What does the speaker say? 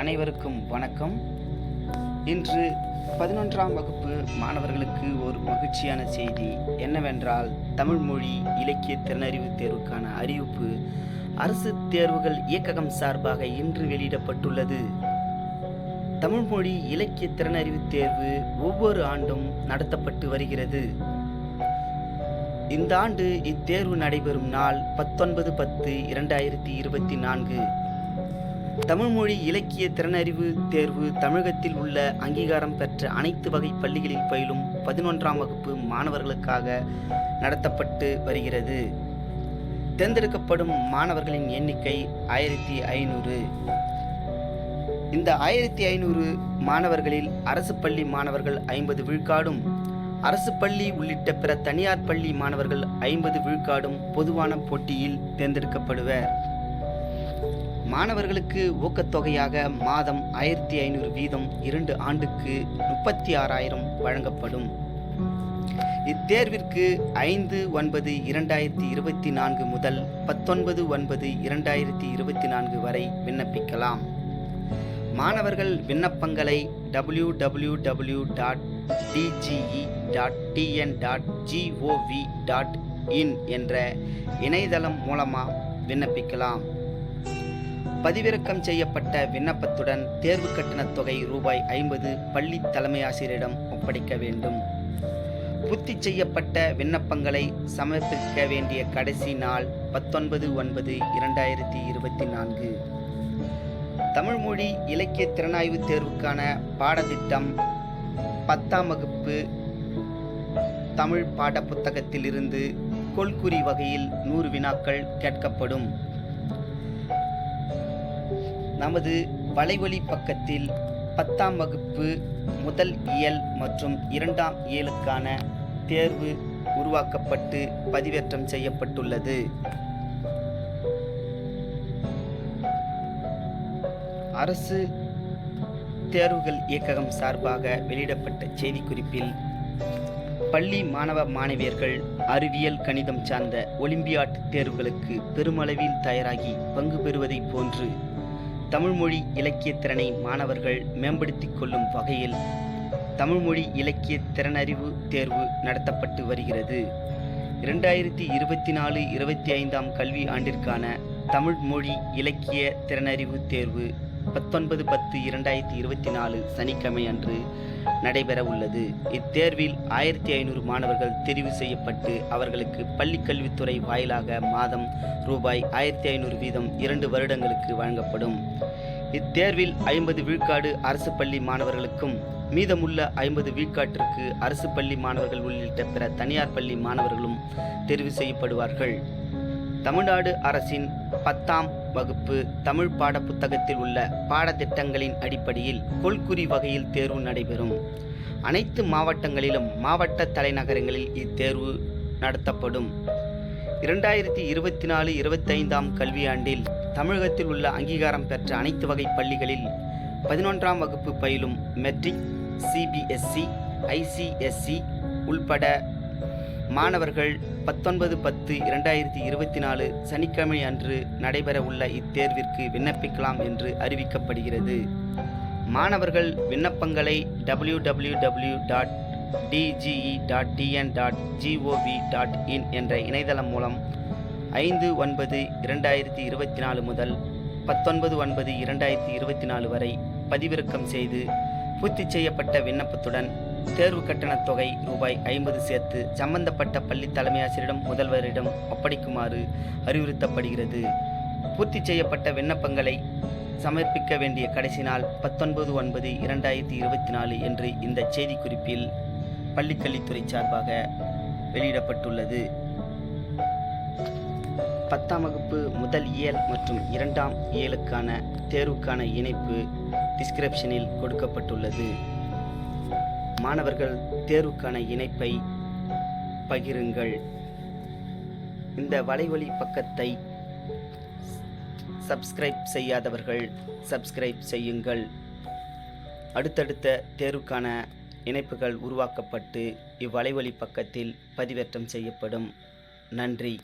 அனைவருக்கும் வணக்கம். இன்று பதினொன்றாம் வகுப்பு மாணவர்களுக்கு ஒரு மகிழ்ச்சியான செய்தி. என்னவென்றால் தமிழ் மொழி இலக்கிய திறனறிவு தேர்வுக்கான அறிவிப்பு அரசு தேர்வுகள் இயக்ககம் சார்பாக இன்று வெளியிடப்பட்டுள்ளது. தமிழ் மொழி இலக்கிய திறனறிவு தேர்வு ஒவ்வொரு ஆண்டும் நடத்தப்பட்டு வருகிறது. இந்த ஆண்டு இத்தேர்வு நடைபெறும் நாள் பத்தொன்பது பத்து இரண்டாயிரத்தி இருபத்தி நான்கு. தமிழ்மொழி இலக்கிய திறனறிவு தேர்வு தமிழகத்தில் உள்ள அங்கீகாரம் பெற்ற அனைத்து வகை பள்ளிகளில் பயிலும் பதினொன்றாம் வகுப்பு மாணவர்களுக்காக நடத்தப்பட்டு வருகிறது. தேர்ந்தெடுக்கப்படும் மாணவர்களின் எண்ணிக்கை ஆயிரத்தி ஐநூறு. இந்த ஆயிரத்தி ஐநூறு மாணவர்களில் அரசு பள்ளி மாணவர்கள் ஐம்பது விழுக்காடும் அரசு பள்ளி உள்ளிட்ட பிற தனியார் பள்ளி மாணவர்கள் ஐம்பது விழுக்காடும் பொதுவான போட்டியில் தேர்ந்தெடுக்கப்படுவர். மாணவர்களுக்கு ஊக்கத்தொகையாக மாதம் ஆயிரத்தி ஐநூறு வீதம் இரண்டு ஆண்டுக்கு முப்பத்தி ஆறாயிரம் வழங்கப்படும். இத்தேர்விற்கு ஐந்து ஒன்பது இரண்டாயிரத்தி இருபத்தி நான்கு முதல் பத்தொன்பது ஒன்பது இரண்டாயிரத்தி இருபத்தி நான்கு வரை விண்ணப்பிக்கலாம். மாணவர்கள் விண்ணப்பங்களை W W W dot DGE dot TN dot GOV dot in என்ற இணையதளம் மூலமாக விண்ணப்பிக்கலாம். பதிவிறக்கம் செய்யப்பட்ட விண்ணப்பத்துடன் தேர்வு கட்டணத் தொகை ரூபாய் ஐம்பது பள்ளி தலைமை ஆசிரியரிடம் ஒப்படைக்க வேண்டும். பூர்த்தி செய்யப்பட்ட விண்ணப்பங்களை சமர்ப்பிக்க வேண்டிய கடைசி நாள் பத்தொன்பது ஒன்பது இரண்டாயிரத்தி இருபத்தி நான்கு. தமிழ்மொழி இலக்கிய திறனாய்வு தேர்வுக்கான பாடத்திட்டம் பத்தாம் வகுப்பு தமிழ் பாடப்புத்தகத்திலிருந்து கொள்குறி வகையில் நூறு வினாக்கள் கேட்கப்படும். நமது வலைவழி பக்கத்தில் பத்தாம் வகுப்பு முதல் இயல் மற்றும் இரண்டாம் இயலுக்கான தேர்வு உருவாக்கப்பட்டு பதிவேற்றம் செய்யப்பட்டுள்ளது. அரசு தேர்வுகள் இயக்ககம் சார்பாக வெளியிடப்பட்ட செய்திக்குறிப்பில் பள்ளி மாணவ மாணவியர்கள் அறிவியல் கணிதம் சார்ந்த ஒலிம்பியாட் தேர்வுகளுக்கு பெருமளவில் தயாராகி பங்கு பெறுவதைப் போன்று தமிழ்மொழி இலக்கிய திறனை மாணவர்கள் மேம்படுத்திக் கொள்ளும் வகையில் தமிழ்மொழி இலக்கிய திறனறிவு தேர்வு நடத்தப்பட்டு வருகிறது. இரண்டாயிரத்தி இருபத்தி நாலு இருபத்தி ஐந்தாம் கல்வி ஆண்டிற்கான தமிழ் மொழி இலக்கிய திறனறிவு தேர்வு பத்தொன்பது பத்து இரண்டாயிரத்தி இருபத்தி நாலு சனிக்கிழமை அன்று நடைபெற உள்ளது இத்தேர்வில் ஆயிரத்தி ஐநூறு மாணவர்கள் தெரிவு செய்யப்பட்டு அவர்களுக்கு பள்ளிக் கல்வித்துறை வாயிலாக மாதம் ரூபாய் ஆயிரத்தி ஐநூறு வீதம் இரண்டு வருடங்களுக்கு வழங்கப்படும். இத்தேர்வில் ஐம்பது விழுக்காடு அரசு பள்ளி மாணவர்களுக்கும் மீதமுள்ள ஐம்பது விழுக்காட்டிற்கு அரசு பள்ளி மாணவர்கள் உள்ளிட்ட பிற தனியார் பள்ளி மாணவர்களும் தெரிவு செய்யப்படுவார்கள். தமிழ்நாடு அரசின் பத்தாம் வகுப்பு தமிழ் பாடப்புத்தகத்தில் உள்ள பாடத்திட்டங்களின் அடிப்படையில் கொள்குறி வகையில் தேர்வு நடைபெறும். அனைத்து மாவட்டங்களிலும் மாவட்ட தலைநகரங்களில் இத்தேர்வு நடத்தப்படும். இரண்டாயிரத்தி இருபத்தி நாலு இருபத்தைந்தாம் கல்வியாண்டில் தமிழகத்தில் உள்ள அங்கீகாரம் பெற்ற அனைத்து வகை பள்ளிகளில் பதினொன்றாம் வகுப்பு பயிலும் மெட்ரிக் சிபிஎஸ்சி ஐசிஎஸ்சி உள்பட மாணவர்கள் பத்தொன்பது பத்து இரண்டாயிரத்தி இருபத்தி நாலு சனிக்கிழமை அன்று நடைபெற உள்ள இத்தேர்விற்கு விண்ணப்பிக்கலாம் என்று அறிவிக்கப்படுகிறது. மாணவர்கள் விண்ணப்பங்களை W W W dot DGE dot TN dot GOV dot in என்ற இணையதளம் மூலம் ஐந்து ஒன்பது இரண்டாயிரத்தி இருபத்தி நாலு முதல் பத்தொன்பது ஒன்பது இரண்டாயிரத்தி இருபத்தி நாலு வரை பதிவிறக்கம் செய்து பூர்த்தி செய்யப்பட்ட விண்ணப்பத்துடன் தேர்வு கட்டணத் தொகை ரூபாய் ஐம்பது சேர்த்து சம்பந்தப்பட்ட பள்ளி தலைமை ஆசிரியரிடம் முதல்வரிடம் ஒப்படைக்குமாறு அறிவுறுத்தப்படுகிறது. பூர்த்தி செய்யப்பட்ட விண்ணப்பங்களை சமர்ப்பிக்க வேண்டிய கடைசி நாள் பத்தொன்பது ஒன்பது இரண்டாயிரத்தி இருபத்தி நாலு என்று இந்த செய்திக்குறிப்பில் பள்ளிக்கல்வித்துறை சார்பாக வெளியிடப்பட்டுள்ளது. பத்தாம் வகுப்பு முதல் இயல் மற்றும் இரண்டாம் இயலுக்கான தேர்வுக்கான இணைப்பு டிஸ்கிரிப்ஷனில் கொடுக்கப்பட்டுள்ளது. மாணவர்கள் தேர்வுக்கான இணைப்பை பகிருங்கள். இந்த வலைவழி பக்கத்தை சப்ஸ்கிரைப் செய்யாதவர்கள் சப்ஸ்கிரைப் செய்யுங்கள். அடுத்தடுத்த தேர்வுக்கான இணைப்புகள் உருவாக்கப்பட்டு இவ்வலைவழி பக்கத்தில் பதிவேற்றம் செய்யப்படும். நன்றி.